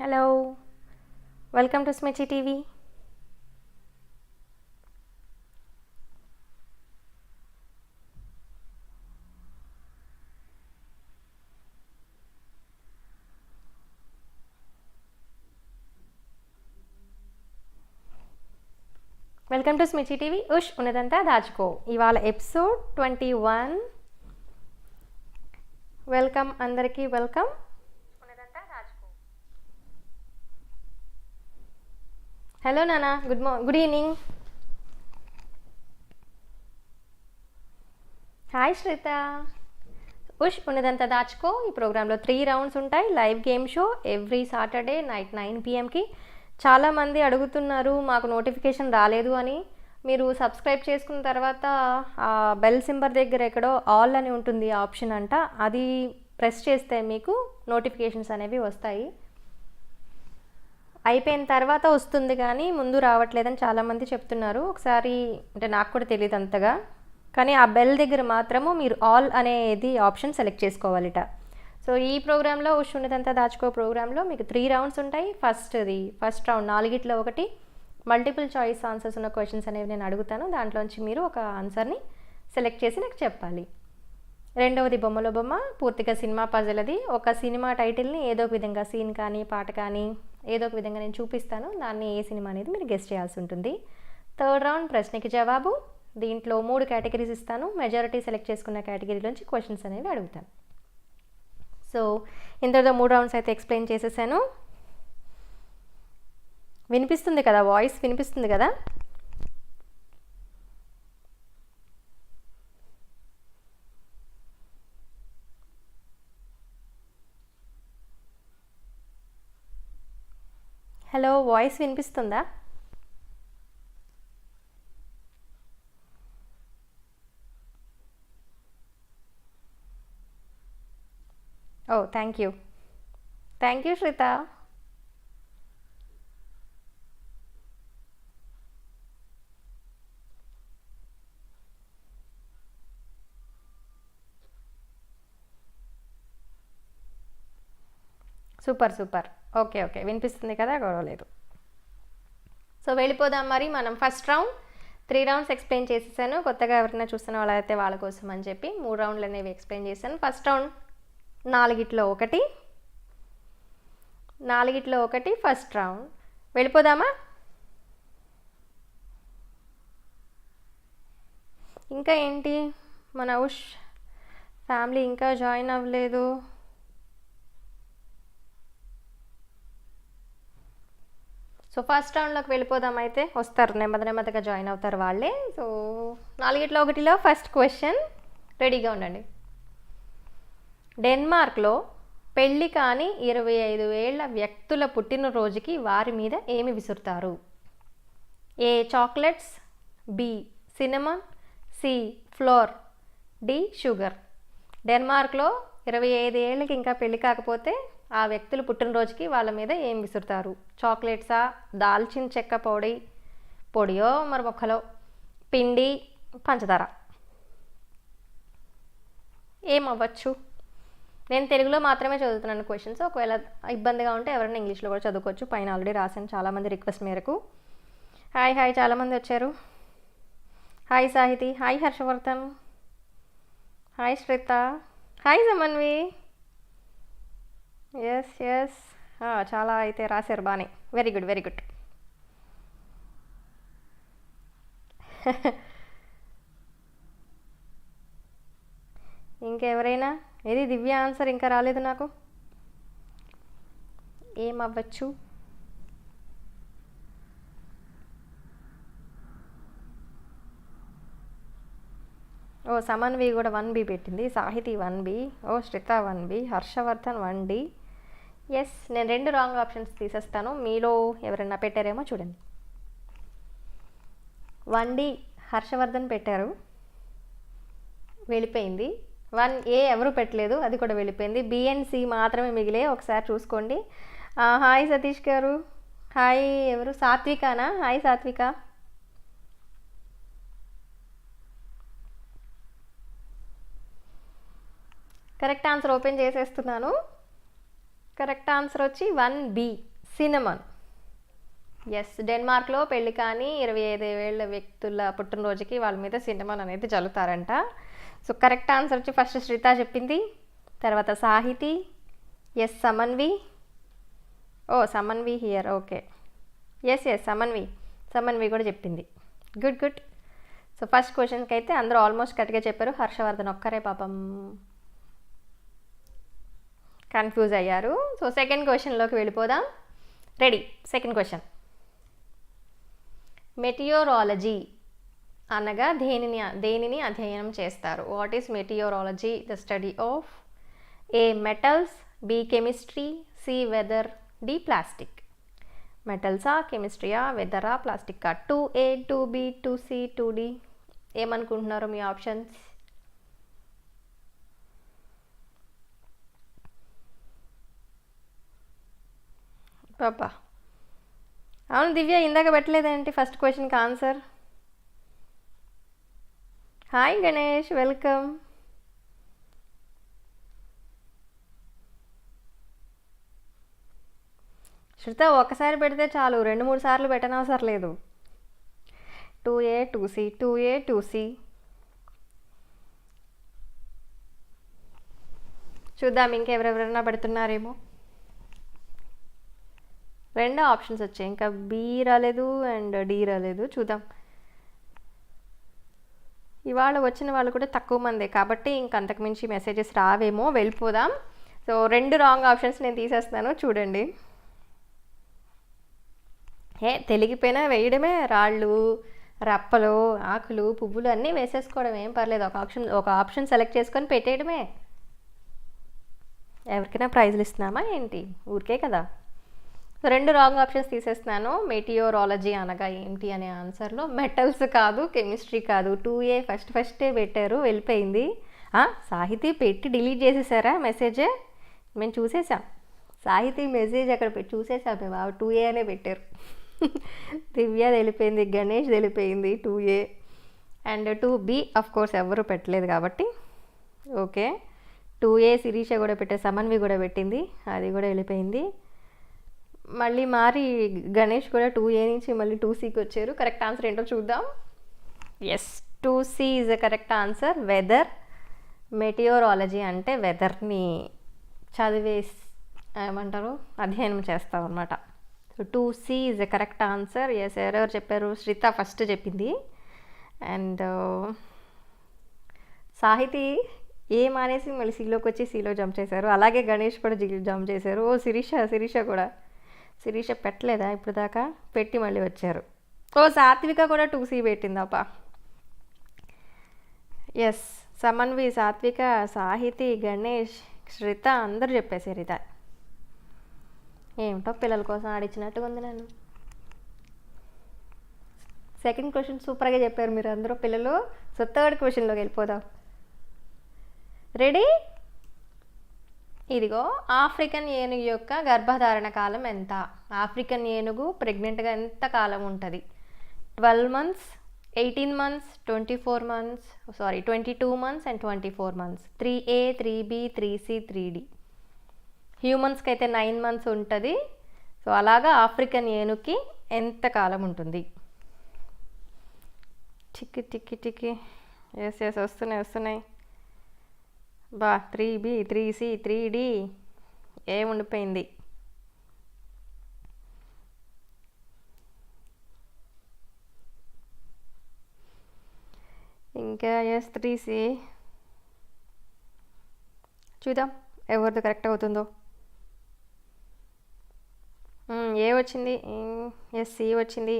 Hello welcome to Smichi TV welcome to Smichi TV ఉష్ ఉన్నదంతా దాచుకో ఇవాళ ఎపిసోడ్ ట్వంటీ వన్ వెల్కమ్ అందరికీ వెల్కమ్ ఉన్నదంతా దాచుకో హలో నానా good morning good evening hi Shreeta ఉష్ ఉన్నదంతా దాచుకో. ఈ ప్రోగ్రాంలో త్రీ రౌండ్స్ ఉంటాయి. Live game show every Saturday night nine పిఎంకి చాలామంది అడుగుతున్నారు మాకు నోటిఫికేషన్ రాలేదు అని. మీరు సబ్స్క్రైబ్ చేసుకున్న తర్వాత ఆ బెల్ సింబర్ దగ్గర ఎక్కడో ఆల్ అని ఉంటుంది ఆప్షన్ అంట. అది ప్రెస్ చేస్తే మీకు నోటిఫికేషన్స్ అనేవి వస్తాయి. అయిపోయిన తర్వాత వస్తుంది కానీ ముందు రావట్లేదని చాలామంది చెప్తున్నారు. ఒకసారి అంటే నాకు కూడా తెలియదు అంతగా. కానీ ఆ బెల్ దగ్గర మాత్రము మీరు ఆల్ అనేది ఆప్షన్ సెలెక్ట్ చేసుకోవాలిట. సో ఈ ప్రోగ్రాంలో ఉష్ దాచుకో ప్రోగ్రాంలో మీకు త్రీ రౌండ్స్ ఉంటాయి. ఫస్ట్ది ఫస్ట్ రౌండ్ నాలుగిట్లో ఒకటి. మల్టిపుల్ చాయిస్ ఆన్సర్స్ ఉన్న క్వశ్చన్స్ అనేవి నేను అడుగుతాను. దాంట్లోంచి మీరు ఒక ఆన్సర్ని సెలెక్ట్ చేసి నాకు చెప్పాలి. రెండవది బొమ్మలో బొమ్మ పూర్తిగా సినిమా పజల్ అది ఒక సినిమా టైటిల్ని ఏదో ఒక విధంగా సీన్ కానీ పాట కానీ ఏదో ఒక విధంగా నేను చూపిస్తాను. దాన్ని ఏ సినిమా అనేది మీరు గెస్ట్ చేయాల్సి ఉంటుంది. థర్డ్ రౌండ్ ప్రశ్నకి జవాబు. దీంట్లో మూడు కేటగిరీస్ ఇస్తాను. మెజారిటీ సెలెక్ట్ చేసుకున్న కేటగిరీలోంచి క్వశ్చన్స్ అనేవి అడుగుతాను. సో ఇంతటితో మూడు రౌండ్స్ అయితే ఎక్స్ప్లెయిన్ చేసేసాను. వినిపిస్తుంది కదా? వాయిస్ వినిపిస్తుంది కదా? హలో వాయిస్ వినిపిస్తుందా? ఓ thank you. Thank you Shreeta. Super super. Okay okay. వినిపిస్తుంది కదా? గొడవ లేదు. సో వెళ్ళిపోదాం మరి మనం first round. Three rounds explain చేసేసాను. కొత్తగా ఎవరైనా చూస్తున్న వాళ్ళైతే వాళ్ళ కోసం అని చెప్పి మూడు రౌండ్లు అనేవి ఎక్స్ప్లెయిన్ చేశాను. ఫస్ట్ రౌండ్ నాలుగిట్లో ఒకటి. నాలుగిట్లో ఒకటి ఫస్ట్ రౌండ్. వెళ్ళిపోదామా? ఇంకా ఏంటి? మన ఉష్ ఫ్యామిలీ ఇంకా జాయిన్ అవ్వలేదు. సో ఫస్ట్ రౌండ్లోకి వెళ్ళిపోదాం అయితే వస్తారు నెమ్మది నెమ్మదిగా జాయిన్ అవుతారు వాళ్ళే. సో నాలుగిట్లో ఒకటిలో ఫస్ట్ క్వశ్చన్ రెడీగా ఉండండి. డెన్మార్క్లో పెళ్ళి కాని ఇరవై ఐదు ఏళ్ళ వ్యక్తుల పుట్టినరోజుకి వారి మీద ఏమి విసురుతారు? A chocolates B cinnamon C flour D sugar. డెన్మార్క్లో ఇరవై ఐదు ఏళ్ళకి ఇంకా పెళ్ళి కాకపోతే ఆ వ్యక్తులు పుట్టినరోజుకి వాళ్ళ మీద ఏం విసురుతారు? చాక్లెట్సా? దాల్చిన చెక్క పొడి? పొడియో? మరి మొక్కలో పిండి? పంచదార? ఏమవ్వచ్చు? నేను తెలుగులో మాత్రమే చదువుతున్నాను క్వశ్చన్స్. ఒకవేళ ఇబ్బందిగా ఉంటే ఎవరైనా ఇంగ్లీష్లో కూడా చదువుకోవచ్చు. పైన ఆల్రెడీ రాశాను చాలామంది రిక్వెస్ట్ మేరకు. హాయ్ హాయ్ చాలామంది వచ్చారు. Hi Sahithi. Hi Harshavardhan. Hi Swetha. Hi Samanvi. Yes yes చాలా అయితే రాశారు బాగానే వెరీ గుడ్ వెరీ గుడ్ ఇంకెవరైనా? ఏది దివ్య ఆన్సర్ ఇంకా రాలేదు నాకు? ఏమవ్వచ్చు? ఓ సమన్వి కూడా వన్ బి పెట్టింది. Sahiti one B. Oh Shreeta one B. Harshavardhan one D. Yes నేను రెండు రాంగ్ ఆప్షన్స్ తీసేస్తాను. మీలో ఎవరైనా పెట్టారేమో చూడండి. వన్ డి హర్షవర్ధన్ పెట్టారు. వెళ్ళిపోయింది. వన్ ఏ ఎవరు పెట్టలేదు అది కూడా వెళ్ళిపోయింది. బిఎన్సి మాత్రమే మిగిలే ఒకసారి చూసుకోండి. హాయ్ సతీష్ గారు. హాయ్ ఎవరు? సాత్వికానా? Hi Satvika. Correct answer open చేసేస్తున్నాను. కరెక్ట్ ఆన్సర్ వచ్చి వన్ బి సినమన్ ఎస్ డెన్మార్క్లో పెళ్ళి కానీ ఇరవై ఐదు ఏళ్ళ వ్యక్తుల పుట్టినరోజుకి వాళ్ళ మీద సినిమాన్ అనేది చల్లుతారంట. సో కరెక్ట్ ఆన్సర్ వచ్చి ఫస్ట్ శ్రీత చెప్పింది తర్వాత Sahithi yes Samanvi oh Samanvi here okay yes yes Samanvi Samanvi కూడా చెప్పింది. గుడ్ గుడ్ సో ఫస్ట్ క్వశ్చన్కి అయితే అందరూ ఆల్మోస్ట్ కరెక్ట్గా చెప్పారు. హర్షవర్ధన్ ఒక్కరే పాపం. కన్ఫ్యూజ్ అయ్యారు. సో సెకండ్ క్వశ్చన్లోకి వెళ్ళిపోదాం. రెడీ సెకండ్ క్వశ్చన్ మెటియోరాలజీ అనగా దేనిని దేనిని అధ్యయనం చేస్తారు? What is meteorology the study of A metals B chemistry C weather D plastic మెటల్సా కెమిస్ట్రీయా వెదరా ప్లాస్టిక్కా two A two B two C two D ఏమనుకుంటున్నారు మీ ఆప్షన్స్ పాపా. అవును దివ్య ఇందాక పెట్టలేదేంటి ఫస్ట్ క్వశ్చన్కి answer hi Ganesh welcome Shruta ఒకసారి పెడితే చాలు రెండు మూడు సార్లు పెట్టనవసరం లేదు. Two A two C two A two C చూద్దాం ఇంకెవరెవరైనా పెడుతున్నారేమో. రెండు ఆప్షన్స్ వచ్చాయి. ఇంకా బి రాలేదు అండ్ డి రాలేదు. చూద్దాం. ఇవాళ వచ్చిన వాళ్ళు కూడా తక్కువ మందే. కాబట్టి ఇంక అంతకుమించి మెసేజెస్ రావేమో వెళ్ళిపోదాం. సో రెండు రాంగ్ ఆప్షన్స్ నేను తీసేస్తున్నాను. చూడండి. ఏ తెలిగిపోయినా వేయడమే. రాళ్ళు రప్పలు ఆకులు పువ్వులు అన్నీ వేసేసుకోవడం ఏం పర్లేదు. ఒక ఆప్షన్ ఒక ఆప్షన్ సెలెక్ట్ చేసుకొని పెట్టేయడమే. ఎవరికైనా ప్రైజ్లు ఇస్తున్నామా ఏంటి? ఊరికే కదా. రెండు రాంగ్ ఆప్షన్స్ తీసేస్తున్నాను. మెటియోరాలజీ అనగా ఏంటి అనే ఆన్సర్లో మెటల్స్ కాదు కెమిస్ట్రీ కాదు. టూ ఏ ఫస్ట్ ఫస్టే పెట్టారు వెళ్ళిపోయింది. సాహితీ పెట్టి డిలీట్ చేసేసారా మెసేజ్? మేము చూసేసాం. సాహితీ మెసేజ్ అక్కడ పెట్టి చూసేసాం మేము. ఆ టూ ఏ అనే పెట్టారు. దివ్య తెలిపోయింది Ganesh తెలిపోయింది two A. And two B of course ఎవరు పెట్టలేదు కాబట్టి. ఓకే. టూ ఏ శిరీష కూడా పెట్టే సమన్వి కూడా పెట్టింది అది కూడా వెళ్ళిపోయింది. మళ్ళీ మారి గణేష్ కూడా టూ ఏ నుంచి మళ్ళీ టూ సీకి వచ్చారు. కరెక్ట్ ఆన్సర్ ఏంటో చూద్దాం. Yes two C is a correct answer weather meteorology అంటే వెదర్ని చదివే ఏమంటారు? అధ్యయనం చేస్తాం అనమాట so two C is a correct answer yes ఎవరెవరు చెప్పారు? శ్రీత ఫస్ట్ చెప్పింది. అండ్ సాహితీ ఏ మానేసి మళ్ళీ సీలోకి వచ్చి సీలో జంప్ చేశారు. అలాగే గణేష్ కూడా జంప్ చేశారు. ఓ శిరీష శిరీష కూడా. శిరీష పెట్టలేదా? ఇప్పుడు దాకా పెట్టి మళ్ళీ వచ్చారు. ఓ సాత్విక కూడా టూ సీ పెట్టిందాపా ఎస్ సమన్వి సాత్విక సాహితి గణేష్ శ్రిత అందరూ చెప్పేశారు ఇదా. ఏమిటో పిల్లల కోసం ఆడిచ్చినట్టుగా ఉంది నన్ను. సెకండ్ క్వశ్చన్ సూపర్గా చెప్పారు మీరు అందరూ పిల్లలు. సో థర్డ్ క్వశ్చన్లోకి వెళ్ళిపోదాం. రెడీ ఇదిగో ఆఫ్రికన్ ఏనుగు యొక్క గర్భధారణ కాలం ఎంత? ఆఫ్రికన్ ఏనుగు ప్రెగ్నెంట్గా ఎంత కాలం ఉంటుంది? Twelve months eighteen months twenty four months sorry twenty two months and twenty four months. Three A three B three C three D. హ్యూమన్స్కి అయితే నైన్ మంత్స్ ఉంటుంది. సో అలాగా ఆఫ్రికన్ ఏనుగుకి ఎంత కాలం ఉంటుంది? టిక్కి టిక్కి టిక్కి ఎస్ ఎస్ వస్తున్నాయి వస్తున్నాయి. బా three B three C three D. A ఉండిపోయింది? ఇంకా ఎస్ త్రీ సి. చూద్దాం ఎవరిది కరెక్ట్ అవుతుందో. ఏ వచ్చింది? ఎస్ సి వచ్చింది.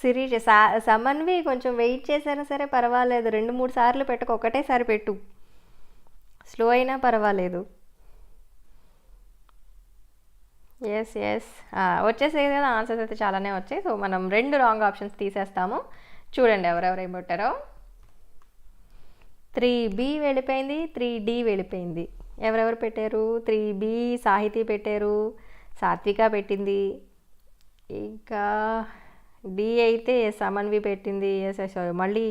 సిరీష్ సా సమన్వి కొంచెం వెయిట్ చేసినా సరే పర్వాలేదు. రెండు మూడు సార్లు పెట్టకు ఒకటేసారి పెట్టు. స్లో అయినా పర్వాలేదు. ఎస్ ఎస్ వచ్చేసేది కదా ఆన్సర్స్ అయితే చాలానే వచ్చాయి. సో మనం రెండు రాంగ్ ఆప్షన్స్ తీసేస్తాము. చూడండి ఎవరెవరు ఏం పెట్టారో త్రీ బి వెళ్ళిపోయింది త్రీ డి వెళ్ళిపోయింది. ఎవరెవరు పెట్టారు? త్రీ బి సాహితీ పెట్టారు సాత్విక పెట్టింది. ఇంకా డి అయితే సమన్వి పెట్టింది ఎస్ ఎస్ మళ్ళీ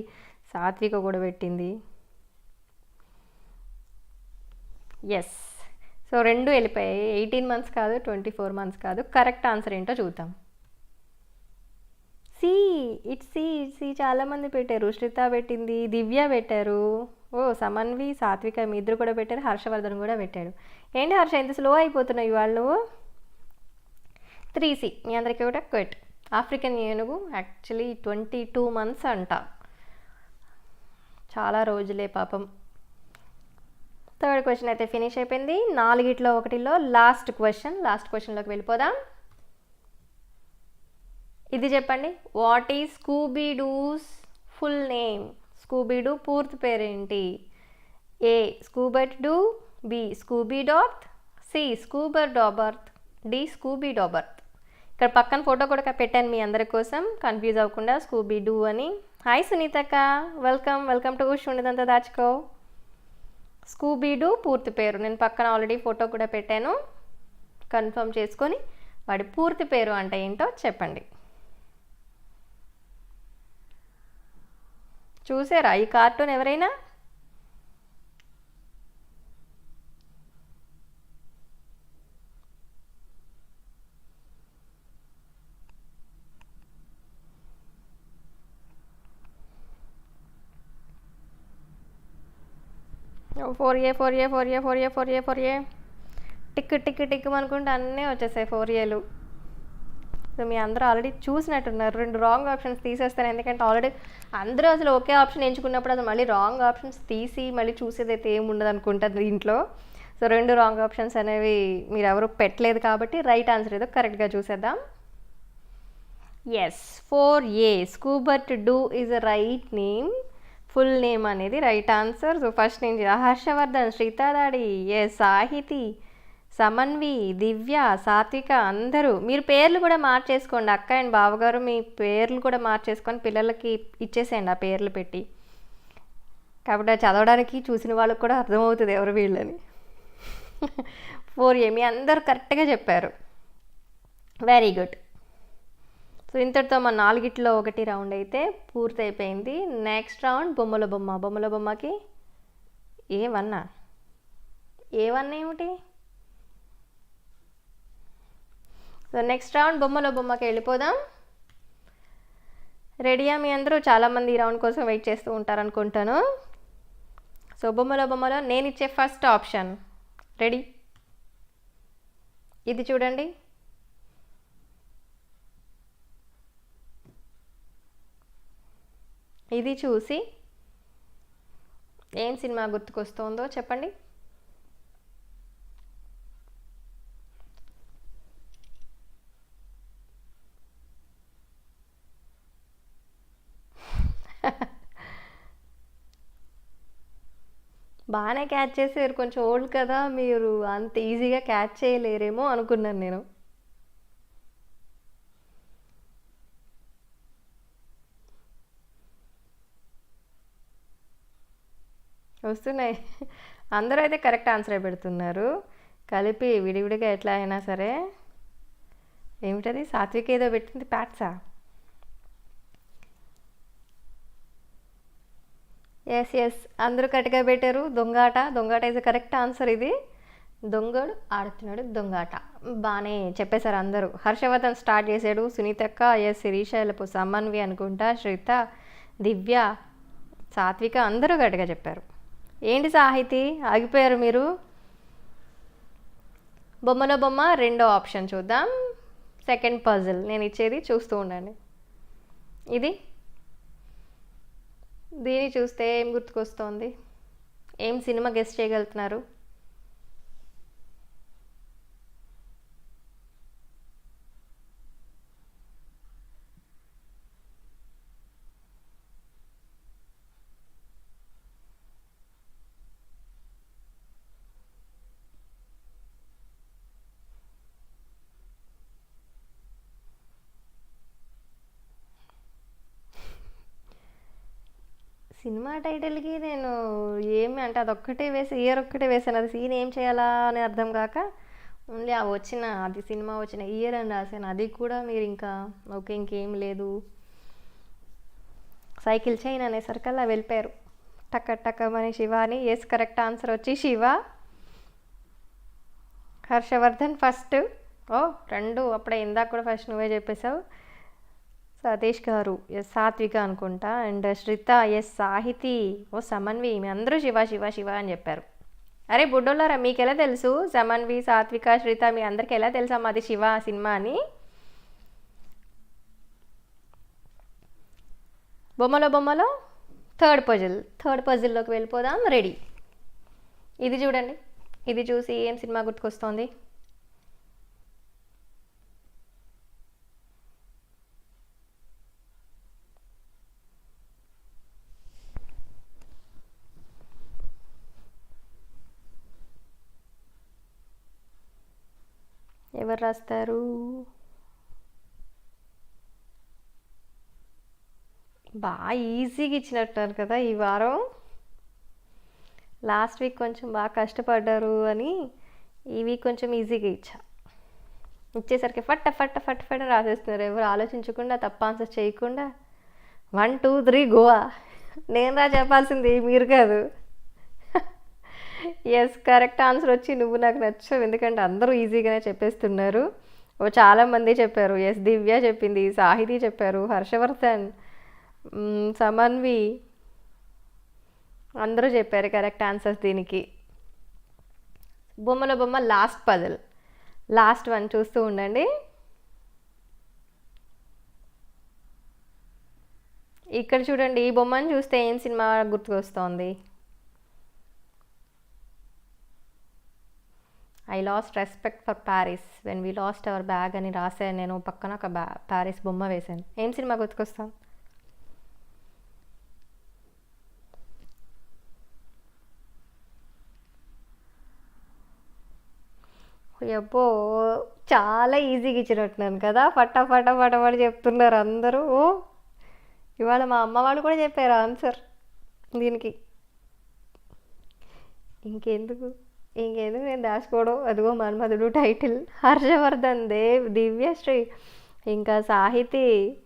సాత్విక కూడా పెట్టింది. ఎస్ సో రెండు వెళ్ళిపోయాయి. ఎయిటీన్ మంత్స్ కాదు ట్వంటీ ఫోర్ మంత్స్ కాదు. కరెక్ట్ ఆన్సర్ ఏంటో చూద్దాం. సి ఇట్స్ సి సి చాలామంది పెట్టారు. శ్రిత పెట్టింది దివ్య పెట్టారు. ఓ సమన్వి సాత్విక మీ ఇద్దరు కూడా పెట్టారు. హర్షవర్ధన్ కూడా పెట్టాడు. ఏంటి హర్ష ఎంత స్లో అయిపోతున్నాయి వాళ్ళు త్రీ సి మీ అందరికీ కూడా క్వెట్ ఆఫ్రికన్ ఏనుగు యాక్చువల్లీ ట్వంటీ టూ మంత్స్ అంట. చాలా రోజులే పాపం. థర్డ్ క్వశ్చన్ అయితే ఫినిష్ అయిపోయింది. నాలుగిట్లో ఒకటిలో లాస్ట్ క్వశ్చన్. లాస్ట్ క్వశ్చన్లోకి వెళ్ళిపోదాం. ఇది చెప్పండి. What is Scooby Doo's full name? Scooby Doo పూర్తి పేరేంటి? A Scoobert Doo B Scooby Dot C Scoober Doberth D Scooby Doberth ఇక్కడ పక్కన ఫోటో కూడా పెట్టాను మీ అందరి కోసం. కన్ఫ్యూజ్ అవ్వకుండా స్కూబీ డూ అని. హాయ్ సునీతక్క. వెల్కమ్ వెల్కమ్ టు ఉండదంతా దాచుకో స్కూబీ డూ పూర్తి పేరు. నేను పక్కన ఆల్రెడీ ఫోటో కూడా పెట్టాను. కన్ఫర్మ్ చేసుకొని వాడి పూర్తి పేరు అంటే ఏంటో చెప్పండి. చూసారా? ఈ కార్టూన్ ఎవరైనా four A four A four A four A four A four A. Tick tick tick అనుకుంటే అన్నీ వచ్చేసాయి ఫోర్ ఏలు. సో మీ అందరూ ఆల్రెడీ చూసినట్టున్నారు. రెండు రాంగ్ ఆప్షన్స్ తీసేస్తాను ఎందుకంటే ఆల్రెడీ అందరూ అసలు ఒకే ఆప్షన్ ఎంచుకున్నప్పుడు అసలు మళ్ళీ రాంగ్ ఆప్షన్స్ తీసి మళ్ళీ చూసేదైతే అయితే ఏమి ఉండదు అనుకుంటారు దీంట్లో సో రెండు రాంగ్ ఆప్షన్స్ అనేవి మీరు ఎవరు పెట్టలేదు కాబట్టి రైట్ ఆన్సర్ ఏదో కరెక్ట్గా చూసేద్దాం. Yes four A Schubert do is a right name full name అనేది రైట్ ఆన్సర్. సో ఫస్ట్ నేను హర్షవర్ధన్ శ్రీతాదాడి ఎస్ సాహితి సమన్వి దివ్య సాత్విక అందరూ. మీరు పేర్లు కూడా మార్చేసుకోండి. అక్క అండ్ బావగారు మీ పేర్లు కూడా మార్చేసుకొని పిల్లలకి ఇచ్చేసేయండి ఆ పేర్లు పెట్టి. కాబట్టి చదవడానికి చూసిన వాళ్ళకి కూడా అర్థమవుతుంది ఎవరు వీళ్ళని. ఫోర్ ఏ మీ అందరూ కరెక్ట్గా చెప్పారు. వెరీ గుడ్ సో ఇంతటితో మన నాలుగిట్లో ఒకటి రౌండ్ అయితే పూర్తయిపోయింది. నెక్స్ట్ రౌండ్ బొమ్మల బొమ్మ. బొమ్మల బొమ్మకి ఏ వన్నా ఏ వన్ ఏమిటి? సో నెక్స్ట్ రౌండ్ బొమ్మల బొమ్మకి వెళ్ళిపోదాం. రెడీయా మీ అందరూ చాలామంది ఈ రౌండ్ కోసం వెయిట్ చేస్తూ ఉంటారు అనుకుంటాను సో బొమ్మల బొమ్మలో నేను ఇచ్చే ఫస్ట్ ఆప్షన్. రెడీ ఇది చూడండి. ఇది చూసి ఏం సినిమా గుర్తుకొస్తుందో చెప్పండి. బాగానే క్యాచ్ చేసారు కొంచెం ఓల్డ్ కదా మీరు అంత ఈజీగా క్యాచ్ చేయలేరేమో అనుకున్నాను నేను. వస్తున్నాయి. అందరూ అయితే కరెక్ట్ ఆన్సరే పెడుతున్నారు. కలిపి విడివిడిగా ఎట్లా అయినా సరే. ఏమిటది? సాత్విక ఏదో పెట్టింది ప్యాట్సా? ఎస్ ఎస్ అందరూ కరెక్ట్గా పెట్టారు. దొంగాట దొంగాట ఇస్ కరెక్ట్ ఆన్సర్ ఇది. దొంగడు ఆడుతున్నాడు దొంగాట బాగానే చెప్పేశారు అందరూ. హర్షవర్ధన్ స్టార్ట్ చేశాడు. సునీతక్క ఎస్ శిరీష వెళ్ళపు సమ్మన్వి అనుకుంటా శ్రీత దివ్య సాత్విక అందరూ గట్టిగా చెప్పారు. ఏంటి సాహితీ? ఆగిపోయారు మీరు? బొమ్మలో బొమ్మ రెండో ఆప్షన్ చూద్దాం. Second puzzle. నేను ఇచ్చేది చూస్తూ ఉండండి. ఇది? దీన్ని చూస్తే ఏం గుర్తుకొస్తోంది? ఏం సినిమా గెస్ట్ చేయగలుగుతున్నారు? సినిమా టైటిల్కి నేను ఏమి అంటే అదొక్కటే వేసి ఇయర్ ఒక్కటే వేసాను. అది సీన్ ఏం చేయాలా అని అర్థం కాక ఓన్లీ ఆ వచ్చిన అది సినిమా వచ్చిన ఇయర్ అని రాశాను. అది కూడా మీరు ఇంకా ఓకే ఇంకేం లేదు. సైకిల్ చైన్ అనేసరికల్లా వెళ్ళిపోయారు. టక్క టక్క అని శివ అని ఎస్ కరెక్ట్ ఆన్సర్ వచ్చి శివ. హర్షవర్ధన్ ఫస్ట్. ఓ రెండు అప్పుడే ఇందాక కూడా ఫస్ట్ నువ్వే చెప్పేశావు. సతీష్ గారు ఎస్ సాత్విక అనుకుంటా and Shrita S Sahiti O Samanvi మీ అందరూ శివ శివ శివ అని చెప్పారు. అరే బుడ్డోళ్ళారా మీకు ఎలా తెలుసు? సమన్వి సాత్విక శ్రిత మీ అందరికి ఎలా తెలుసా మాది శివ సినిమా అని? బొమ్మలో బొమ్మలో? Third puzzle. థర్డ్ పజిల్లోకి వెళ్ళిపోదాం రెడీ. ఇది చూడండి. ఇది చూసి ఏం సినిమా గుర్తుకొస్తోంది? ఎవరు రాస్తారు. బాగా ఈజీగా ఇచ్చినట్టున్నారు కదా ఈ వారం. లాస్ట్ వీక్ కొంచెం బాగా కష్టపడ్డారు అని ఈ వీక్ కొంచెం ఈజీగా ఇచ్చా. ఇచ్చేసరికి ఫట్ ఫట్ ఫట్ ఫట్ రాసేస్తున్నారు. ఎవరు ఆలోచించకుండా తప్ప ఆన్సర్ చేయకుండా. వన్ టూ త్రీ గోవా నేను రా చెప్పాల్సింది మీరు కాదు. ఎస్ కరెక్ట్ ఆన్సర్ వచ్చి నువ్వు నాకు నచ్చావు. ఎందుకంటే అందరూ ఈజీగానే చెప్పేస్తున్నారు. చాలామంది చెప్పారు. ఎస్ దివ్య చెప్పింది సాహితి చెప్పారు హర్షవర్ధన్ సమన్వి. అందరూ చెప్పారు కరెక్ట్ ఆన్సర్స్ దీనికి. బొమ్మల బొమ్మ లాస్ట్ పజల్ లాస్ట్ వన్ చూస్తూ ఉండండి. ఇక్కడ చూడండి ఈ బొమ్మను చూస్తే ఏం cinema గుర్తుకొస్తోంది? I lost respect for Paris when we lost our bag అని రాశాను నేను పక్కన ఒక బ్యా ప్యారిస్ బొమ్మ వేశాను. ఏం సినిమా గుర్తుకొస్తాం అబ్బో చాలా ఈజీగా ఇచ్చినట్టున్నాను కదా. ఫటా ఫటా ఫటాఫట చెప్తున్నారు అందరూ. ఇవాళ మా అమ్మ వాళ్ళు కూడా చెప్పారు ఆన్సర్ దీనికి. ఇంకెందుకు? ఇంకేందుకు నేను దాచుకోవడం అదిగో మన్మధుడు టైటిల్. హర్షవర్ధన్ దేవ్ దివ్యశ్రీ ఇంకా సాహితీ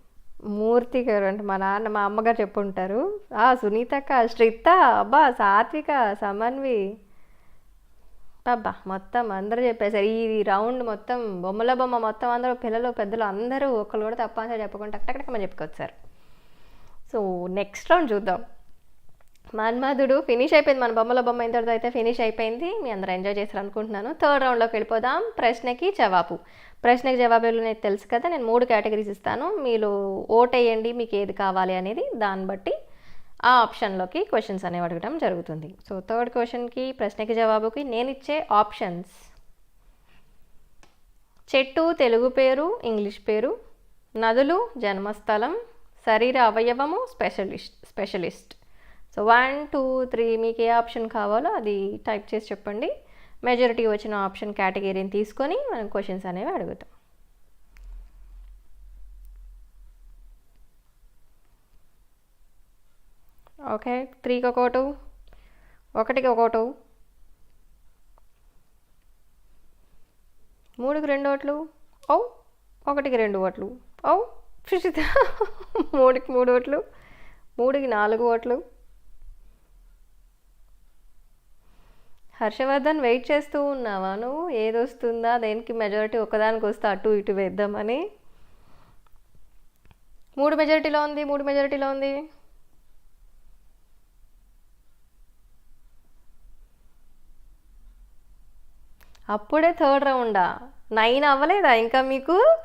మూర్తి గారు అంటే మా నాన్న మా అమ్మగారు చెప్పుంటారు. ఆ సునీతక్క శ్రిత అబ్బా సాత్విక సమన్వి. అబ్బా మొత్తం అందరూ చెప్పేశారు. ఈ రౌండ్ మొత్తం బొమ్మల బొమ్మ మొత్తం అందరూ పిల్లలు పెద్దలు అందరూ ఒకళ్ళు కూడా తప్పనిసరి చెప్పకుండా టక్ టక్ మనం చెప్పుకొచ్చారు. సో నెక్స్ట్ రౌండ్ చూద్దాం. మన్మధుడు ఫినిష్ అయిపోయింది. మన బొమ్మల బొమ్మ ఇంతటితో అయితే ఫినిష్ అయిపోయింది. మీ అందరూ ఎంజాయ్ చేశారు అనుకుంటున్నాను థర్డ్ రౌండ్లోకి వెళ్ళిపోదాం. ప్రశ్నకి జవాబు. ప్రశ్నకి జవాబులు నేను తెలుసు కదా నేను మూడు కేటగిరీస్ ఇస్తాను. మీరు ఓట్ వేయండి మీకు ఏది కావాలి అనేది దాన్ని బట్టి ఆ ఆప్షన్లోకి క్వశ్చన్స్ అనేవి అడగడం జరుగుతుంది. సో థర్డ్ క్వశ్చన్కి ప్రశ్నకి జవాబుకి నేను ఇచ్చే ఆప్షన్స్ చెట్టు తెలుగు పేరు ఇంగ్లీష్ పేరు నదులు జన్మస్థలం శరీర అవయవము specialist specialist so one two three మీకు ఏ ఆప్షన్ కావాలో అది టైప్ చేసి చెప్పండి. మెజారిటీ వచ్చిన ఆప్షన్ కేటగిరీని తీసుకొని మనం క్వశ్చన్స్ అనేవి అడుగుతాం. ఓకే త్రీకి ఒకటి ఒకటికి ఒకటి మూడుకి రెండు ఓట్లు ఓ ఒకటికి రెండు ఓట్లు ఓ సుషిత మూడుకి మూడు ఓట్లు మూడుకి నాలుగు ఓట్లు హర్షవర్ధన్ వెయిట్ చేస్తూ ఉన్నావా నువ్వు? ఏది వస్తుందా దేనికి మెజారిటీ ఒకదానికి వస్తే అటు ఇటు వేద్దామని? మూడు మెజారిటీలో ఉంది మూడు మెజారిటీలో ఉంది. అప్పుడే థర్డ్ రౌండా నైన్ అవ్వలేదా ఇంకా మీకు?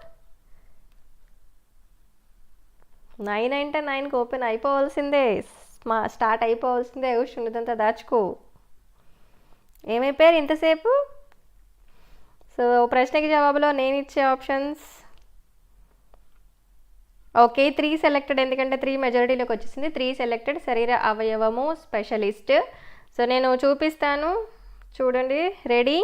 నైన్ అంటే నైన్కి ఓపెన్ అయిపోవాల్సిందే. మా స్టార్ట్ అయిపోవాల్సిందే. ఉన్నదంతా దాచుకో. ఏమైపోయారు ఇంతసేపు? సో ప్రశ్నకి జవాబులో నేను ఇచ్చే ఆప్షన్స్ ఓకే త్రీ సెలెక్టెడ్ ఎందుకంటే త్రీ మెజారిటీలోకి వచ్చేసింది. త్రీ సెలెక్టెడ్ శరీర అవయవము స్పెషలిస్ట్ సో నేను చూపిస్తాను. చూడండి రెడీ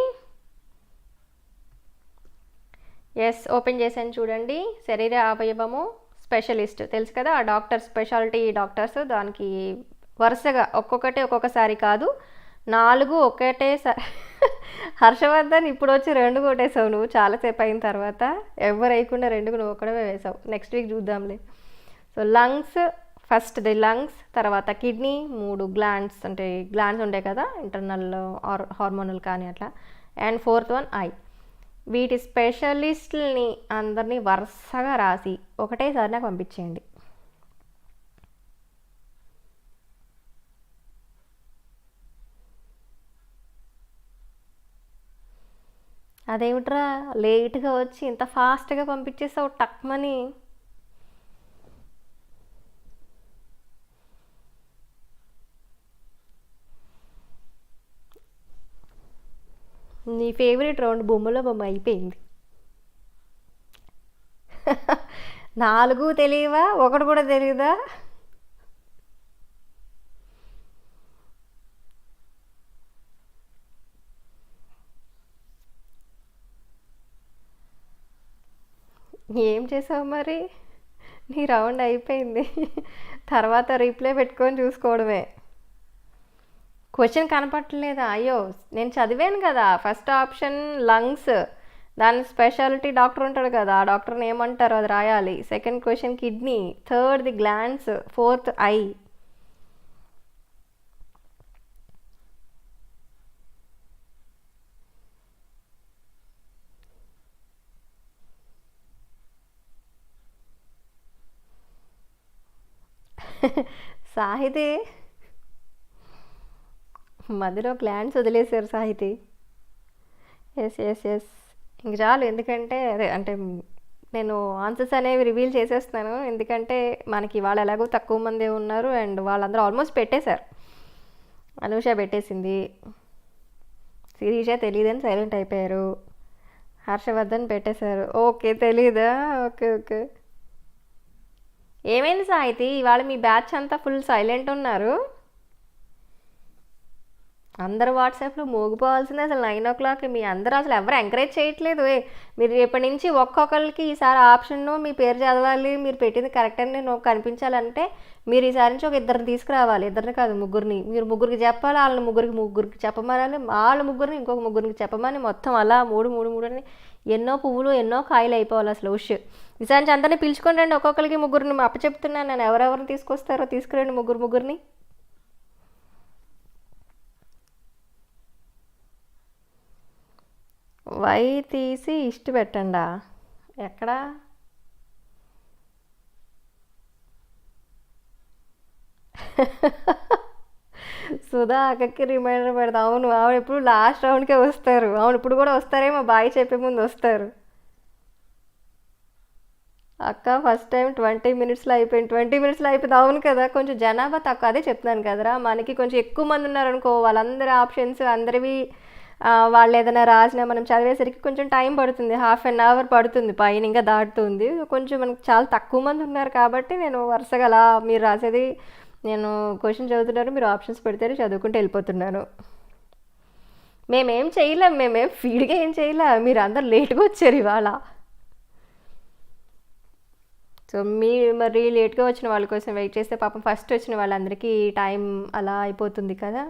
ఎస్ ఓపెన్ చేశాను చూడండి. శరీర అవయవము స్పెషలిస్ట్ తెలుసు కదా ఆ డాక్టర్ స్పెషాలిటీ డాక్టర్స్ దానికి వరుసగా ఒక్కొక్కటి ఒక్కొక్కసారి కాదు. నాలుగు ఒకటేసారి హర్షవర్ధన్ ఇప్పుడు వచ్చి రెండు కొట్టేసావు నువ్వు చాలాసేపు అయిన తర్వాత. ఎవరు వేయకుండా రెండు నువ్వు ఒకడమే వేసావు. నెక్స్ట్ వీక్ చూద్దాంలే. So lungs first the lungs తర్వాత కిడ్నీ మూడు గ్లాండ్స్ అంటే గ్లాండ్స్ ఉంటాయి కదా ఇంటర్నల్ ఆర్ హార్మోనల్ కానీ అట్లా. అండ్ ఫోర్త్ వన్ ఐ వీటి స్పెషలిస్ట్ని అందరినీ వరుసగా రాసి ఒకటేసారి నాకు పంపించేయండి. అదేమిట్రా లేట్గా వచ్చి ఇంత ఫాస్ట్గా పంపించేసావు టక్మని? నీ ఫేవరెట్ రౌండ్ బొమ్మలో బొమ్మ అయిపోయింది. నాలుగు తెలియవా? ఒకటి కూడా తెలియదా? ఏం చేసావు మరి? నీ రౌండ్ అయిపోయింది. తర్వాత రీప్లే పెట్టుకొని చూసుకోవడమే. క్వశ్చన్ కనపట్టలేదా అయ్యో నేను చదివాను కదా. First option lungs. దాని స్పెషాలిటీ డాక్టర్ ఉంటాడు కదా ఆ డాక్టర్ని ఏమంటారో అది రాయాలి. Second question kidney. Third the glands fourth eye. Sahiti? మధ్యలో గ్లాండ్స్ వదిలేశారు సాహితి. ఎస్ ఎస్ ఎస్ ఇంక చాలు. ఎందుకంటే అదే అంటే నేను ఆన్సర్స్ అనేవి రివీల్ చేసేస్తున్నాను. ఎందుకంటే మనకి వాళ్ళు ఎలాగో తక్కువ మంది ఉన్నారు అండ్ వాళ్ళందరూ ఆల్మోస్ట్ పెట్టేశారు. అనూష పెట్టేసింది. శిరీష తెలియదని సైలెంట్ అయిపోయారు. హర్షవర్ధన్ పెట్టేశారు. ఓకే తెలీదా? ఓకే ఓకే ఏమైంది సాహితి? ఇవాళ మీ బ్యాచ్ అంతా ఫుల్ సైలెంట్ ఉన్నారు. అందరు వాట్సాప్లో మోగిపోవాల్సింది అసలు నైన్ ఓ క్లాక్ మీ అందరూ అసలు ఎవరు ఎంకరేజ్ చేయట్లేదు. మీరు రేపటి నుంచి ఒక్కొక్కరికి ఈసారి ఆప్షన్ను మీ పేరు చదవాలి మీరు పెట్టింది కరెక్ట్ అని నేను కనిపించాలంటే మీరు ఈసారి నుంచి ఒక ఇద్దరిని తీసుకురావాలి. ఇద్దరిని కాదు ముగ్గురిని. మీరు ముగ్గురికి చెప్పాలి వాళ్ళని ముగ్గురికి ముగ్గురికి చెప్పమని వాళ్ళ ముగ్గురిని ఇంకొక ముగ్గురికి చెప్పమని మొత్తం అలా మూడు మూడు మూడు అని ఎన్నో పువ్వులు ఎన్నో కాయలు అయిపోవాలి అసలు ఉష్. నిజానికి అందరినీ పిలుచుకొని రండి. ఒక్కొక్కరికి ముగ్గురిని అప్పచెప్తున్నాను. నేను ఎవరెవరిని తీసుకొస్తారో తీసుకురండి ముగ్గురు ముగ్గురిని. వై తీసి ఇష్ట పెట్టండా? ఎక్కడా? సుధా అక్కకి రిమైండర్ పెడతా అవును ఆవిడ ఎప్పుడు లాస్ట్ రౌండ్కే వస్తారు. అవును ఇప్పుడు కూడా వస్తారేమో బాయ్ చెప్పే ముందు వస్తారు. అక్క ఫస్ట్ టైం ట్వంటీ మినిట్స్లో అయిపోయింది. ట్వంటీ మినిట్స్లో అయిపోయింది. అవును కదా కొంచెం జనాభా తక్కువ. అదే చెప్తున్నాను కదరా మనకి కొంచెం ఎక్కువ మంది ఉన్నారనుకో వాళ్ళందరి ఆప్షన్స్ అందరివి వాళ్ళు ఏదైనా రాసినా మనం చదివేసరికి కొంచెం టైం పడుతుంది. హాఫ్ అన్ అవర్ పడుతుంది. పైన ఇంకా దాటుతుంది. కొంచెం మనకి చాలా తక్కువ మంది ఉన్నారు కాబట్టి నేను వరుసగా అలా మీరు రాసేది నేను క్వశ్చన్ చదువుతున్నారు మీరు ఆప్షన్స్ పెడితే చదువుకుంటూ వెళ్ళిపోతున్నాను. మేమేం చేయలేం. మేమేం ఫీడ్గా ఏం చేయలేం. మీరు అందరు లేట్గా వచ్చారు ఇవాళ. సో మీ మరి లేట్గా వచ్చిన వాళ్ళ కోసం వెయిట్ చేస్తే పాపం ఫస్ట్ వచ్చిన వాళ్ళందరికీ టైం అలా అయిపోతుంది కదా.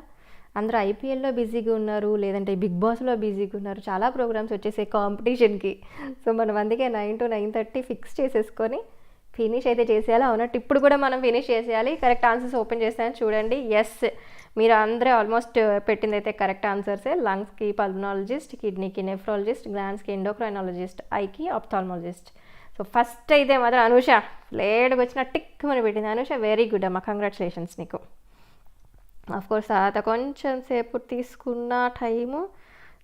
అందరూ ఐపీఎల్లో బిజీగా ఉన్నారు లేదంటే బిగ్ బాస్లో బిజీగా ఉన్నారు. చాలా ప్రోగ్రామ్స్ వచ్చేసాయి కాంపిటీషన్కి. సో మనం అందుకే nine to nine thirty fix చేసేసుకొని ఫినిష్ అయితే చేసేయాలి? అవునట్టు ఇప్పుడు కూడా మనం ఫినిష్ చేసేయాలి. కరెక్ట్ ఆన్సర్స్ ఓపెన్ చేస్తాను చూడండి. ఎస్ మీరు అందరూ ఆల్మోస్ట్ పెట్టింది అయితే కరెక్ట్ ఆన్సర్సే. లంగ్స్కి పల్మనాలజిస్ట్ కిడ్నీకి నెఫ్రాలజిస్ట్ గ్లాండ్స్కి ఎండోక్రైనాలజిస్ట్ ఐకి ఆప్థాల్మాలజిస్ట్ సో ఫస్ట్ అయితే మాత్రం అనూష లేట్గా వచ్చిన టిక్ అని పెట్టింది. అనూష వెరీ గుడ్ అమ్మ. కంగ్రాచులేషన్స్ నీకు. ఆఫ్ కోర్స్ తర్వాత కొంచెం సేపు తీసుకున్న టైము.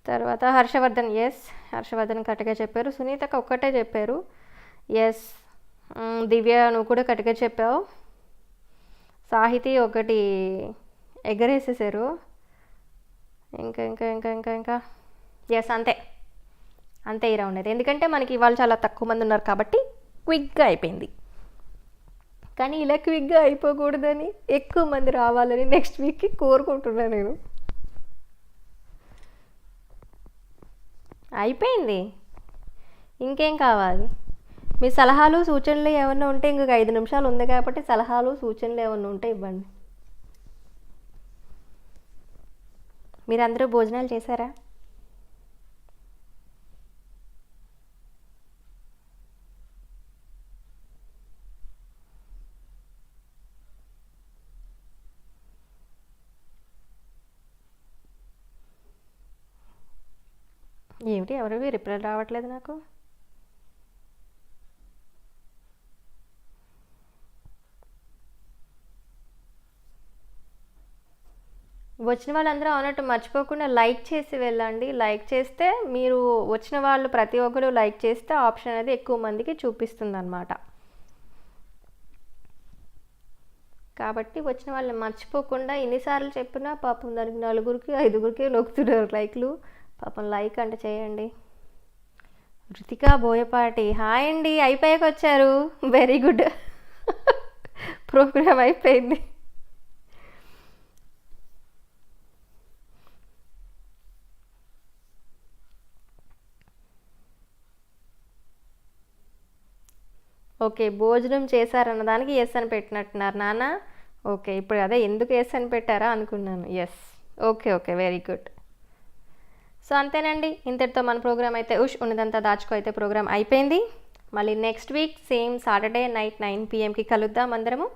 తర్వాత హర్షవర్ధన్ ఎస్ హర్షవర్ధన్ కరెక్ట్గా చెప్పారు. సునీతకు ఒక్కటే చెప్పారు. ఎస్ దివ్య నువ్వు కూడా కరెక్ట్గా చెప్పావు. సాహితీ ఒకటి ఎగరేసేసారు. ఇంకా ఇంకా ఇంకా ఇంకా ఇంకా. ఎస్ అంతే. అంతే ఈ రౌండ్ అయితే ఎందుకంటే మనకి ఇవాళ చాలా తక్కువ మంది ఉన్నారు కాబట్టి క్విక్గా అయిపోయింది. కానీ ఇలా క్విక్గా అయిపోకూడదని ఎక్కువ మంది రావాలని నెక్స్ట్ వీక్కి కోరుకుంటున్నాను నేను. అయిపోయింది. ఇంకేం కావాలి? మీ సలహాలు సూచనలు ఏమన్నా ఉంటే ఇంకొక ఐదు నిమిషాలు ఉంది కాబట్టి సలహాలు సూచనలు ఏమన్నా ఉంటే ఇవ్వండి. మీరందరూ భోజనాలు చేశారా? ఏమిటి? ఎవరివి రిప్లై రావట్లేదు నాకు? వచ్చిన వాళ్ళందరూ అన్నట్టు మర్చిపోకుండా లైక్ చేసి వెళ్ళండి. లైక్ చేస్తే మీరు వచ్చిన వాళ్ళు ప్రతి ఒక్కరు లైక్ చేస్తే ఆప్షన్ అనేది ఎక్కువ మందికి చూపిస్తుంది అనమాట కాబట్టి వచ్చిన వాళ్ళు మర్చిపోకుండా ఎన్నిసార్లు చెప్పినా పాపం దానికి నలుగురికి ఐదుగురికి నొక్కుతున్నారు లైక్లు. పాపం లైక్ అంటే చేయండి. రుతికా బోయపాటి హాయ్ అండి అయిపోయాక వచ్చారు వెరీ గుడ్ ప్రోగ్రామ్ అయిపోయింది. ఓకే భోజనం చేశారన్న దానికి ఎస్ అని పెట్టినట్టున్నారు నాన్న. ఓకే ఇప్పుడు అదే ఎందుకు ఎస్ అని పెట్టారా అనుకున్నాను. Yes okay okay very good so అంతేనండి. ఇంతటితో మన ప్రోగ్రామ్ అయితే ఉష్. ఉన్నదంతా దాచుకో అయితే ప్రోగ్రామ్ అయిపోయింది. మళ్ళీ next week same Saturday night nine పిఎంకి కలుద్దాం అందరము.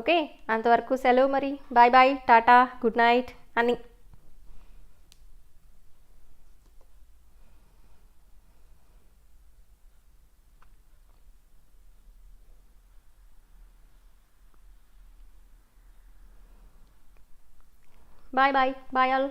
ఓకే? అంతవరకు సెలవు మరి. Bye bye tata good night అని. Bye bye bye all